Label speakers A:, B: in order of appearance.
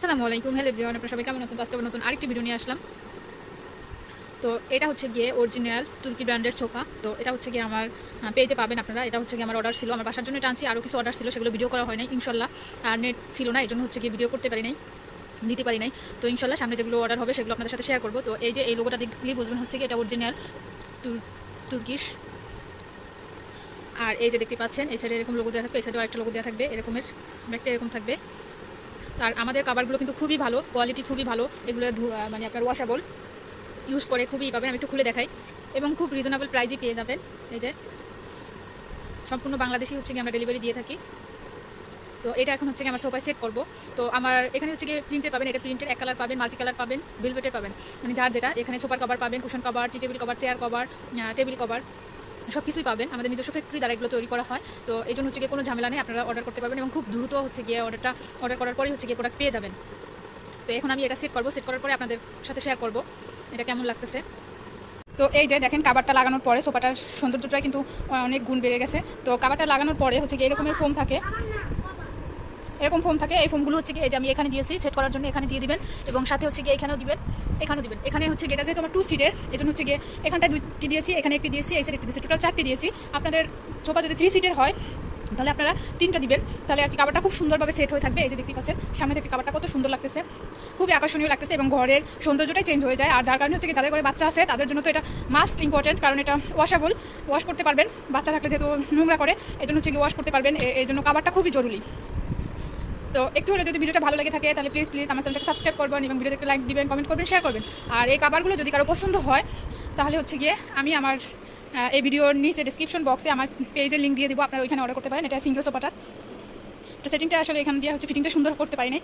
A: আসসালামু আলাইকুম। Hello everyone আপনারা সবাই কেমন আছেন? আবার নতুন আরেকটি ভিডিও নিয়ে আসলাম। তো এটা হচ্ছে গিয়ে অরিজিনাল তুর্কি ব্র্যান্ডের সোফা তো এটা হচ্ছে গিয়ে আমার পেজে পাবেন আপনারা। এটা হচ্ছে গিয়ে আমার অর্ডার ছিল। আমার বাসার জন্য টানছি আরও কিছু অর্ডার ছিল, সেগুলো ভিডিও করা হয় নাই, ইনশাল্লাহ। আর নেট ছিল না এই জন্য হচ্ছে গিয়ে ভিডিও করতে পারি নাই, দিতে পারি নাই। তো ইনশাল্লাহ সামনে যেগুলো অর্ডার হবে, সেগুলো আপনাদের সাথে শেয়ার করব। তো এই যে এই লোগোটা দেখলেই বুঝবেন হচ্ছে কি এটা অরিজিনাল তুর্কিশ আর এই যে দেখতে পাচ্ছেন এছাড়া এরকম লোগো দেওয়া থাকবে এছাড়াও আরেকটা লোগো দেওয়া থাকবে, এরকমের একটা এরকম থাকবে। আর আমাদের কাবারগুলো কিন্তু খুবই ভালো কোয়ালিটি খুবই ভালো। এগুলো মানে আপনার ওয়াশাবল ইউজ করে খুবই পাবেন। আমি একটু খুলে দেখাই। এবং খুব রিজনেবল প্রাইজই পেয়ে যাবেন। এই যে, সম্পূর্ণ বাংলাদেশি হচ্ছে গিয়ে আমরা ডেলিভারি দিয়ে থাকি। তো এটা এখন হচ্ছে গিয়ে আমার সোফায় সেট করব। তো আমার এখানে হচ্ছে কি প্রিন্টের পাবেন, এটা প্রিন্টের এক কালার পাবেন মাল্টি কালার পাবেন ভেলভেটের পাবেন। মানে যার যেটা, এখানে সোফার কভার পাবেন cushion cover tea table cover chair cover table cover সব কিছুই পাবেন। আমাদের নিজস্ব ফ্যাক্টরি দ্বারা এগুলো তৈরি করা হয়। তো এই জন্য হচ্ছে গিয়ে কোনো ঝামেলা নেই, আপনারা অর্ডার করতে পারবেন এবং খুব দ্রুত হচ্ছে গিয়ে অর্ডারটা অর্ডার করার পরেই হচ্ছে গিয়ে প্রোডাক্ট পেয়ে যাবেন। তো এখন আমি এটা সেট করব। সেট করার পরে আপনাদের সাথে শেয়ার করব। এটা কেমন লাগতেছে? তো এই যে দেখেন, কাবারটা লাগানোর পরে সোফাটার সৌন্দর্যটা কিন্তু অনেক গুণ বেড়ে গেছে। তো কাবারটা লাগানোর পরে হচ্ছে গিয়ে এরকমের ফোম থাকে। এরকম ফোম থাকে, এই ফোমগুলো হচ্ছে গিয়ে এই যে আমি এখানে দিয়েছি সেট করার জন্য এখানে দিয়ে দিবেন এবং সাথে হচ্ছে গিয়ে এখানেও দিবেন এখানেও দিবেন। এখানে হচ্ছে গিয়ে এটা যেহেতু আমার টু সিটের এই জন্য হচ্ছে গিয়ে এখানটায় দুইটি দিয়েছি, এখানে একটি দিয়েছি, এই সাইড একটি দিয়েছি। টোটাল চারটি দিয়েছি। আপনাদের সোফা যদি থ্রি সিটের হয়, তাহলে আপনারা তিনটা দিবেন। তাহলে আর কি কাবারটা খুব সুন্দরভাবে সেট হয়ে থাকবে। এই যে দেখতে পাচ্ছেন, সামনে থেকে কাবারটা কত সুন্দর লাগতেছে। খুবই আকর্ষণীয় লাগতেছে এবং ঘরের সৌন্দর্যটাই চেঞ্জ হয়ে যায়। আর যার কারণে হচ্ছে কি যাদের ঘরে বাচ্চা আছে, তাদের জন্য তো এটা মাস্ট ইম্পর্টেন্ট কারণ এটা ওয়াশেবল ওয়াশ করতে পারবেন। বাচ্চা থাকলে যেহেতু নোংরা করে এই জন্য হচ্ছে কি ওয়াশ করতে পারবেন। এই জন্য কাবারটা খুবই জরুরি। তো একটু হলে যদি ভিডিওটা ভালো লাগে থাকে, তাহলে প্লিজ প্লিজ আমার চ্যানেলটাকে সাবস্ক্রাইব করবেন এবং ভিডিওতে একটা লাইক দিবেন কমেন্ট করবেন শেয়ার করবেন। আর এই কাবারগুলো যদি কারও পছন্দ হয়, তাহলে হচ্ছে গিয়ে আমি আমার এই ভিডিওর নিচে ডিসক্রিপশন বক্সে আমার পেজের লিঙ্ক দিয়ে দেবো, আপনারা ওইখানে অর্ডার করতে পারেন। এটা সিঙ্গেল সোপাটা তো সেটিংটা আসলে এখান দিয়ে হচ্ছে ফিটিংটা সুন্দর করতে পারি নাই